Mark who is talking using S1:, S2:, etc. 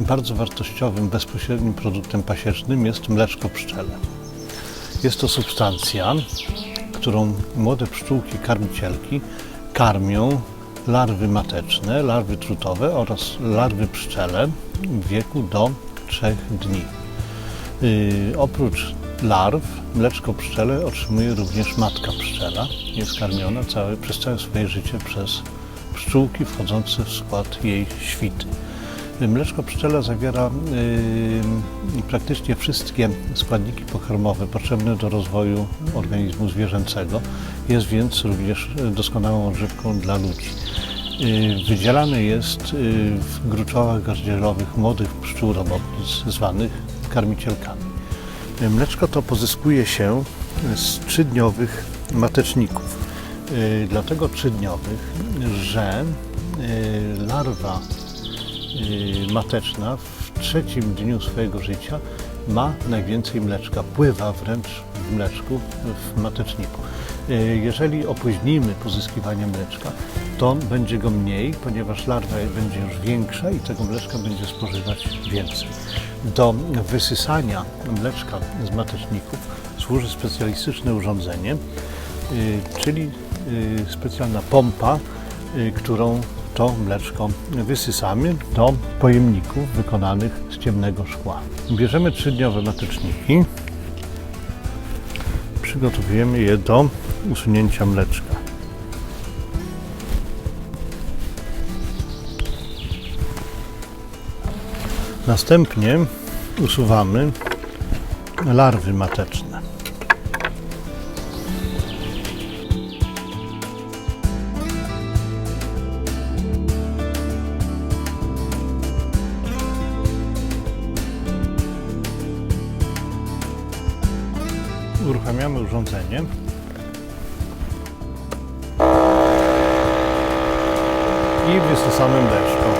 S1: bardzo wartościowym, bezpośrednim produktem pasiecznym jest mleczko pszczele. Jest to substancja, którą młode pszczółki karmicielki karmią larwy mateczne, larwy trutowe oraz larwy pszczele w wieku do 3 dni. Yy, oprócz larw mleczko pszczele otrzymuje również matka pszczela. Jest karmiona całe, przez całe swoje życie przez pszczółki wchodzące w skład jej świty. Yy, Mleczko pszczela zawiera yy, praktycznie wszystkie składniki pokarmowe potrzebne do rozwoju organizmu zwierzęcego. Jest więc również doskonałą odżywką dla ludzi. Yy, Wydzielane jest yy, w gruczołach gardzielowych młodych pszczół robotnic zwanych karmicielkami. Yy, Mleczko to pozyskuje się z trzydniowych mateczników. Yy, Dlatego trzydniowych, że yy, larwa yy, mateczna w trzecim dniu swojego życia ma najwięcej mleczka, pływa wręcz w mleczku w mateczniku. Yy, Jeżeli opóźnimy pozyskiwanie mleczka, to będzie go mniej, ponieważ larwa będzie już większa i tego mleczka będzie spożywać więcej. Do wysysania mleczka z mateczników służy specjalistyczne urządzenie, yy, czyli specjalna pompa, którą to mleczko wysysamy do pojemników wykonanych z ciemnego szkła. Bierzemy trzydniowe mateczniki, przygotowujemy je do usunięcia mleczka. Następnie usuwamy larwy mateczne. Uruchamiamy urządzenie. I wysysamy mleczko.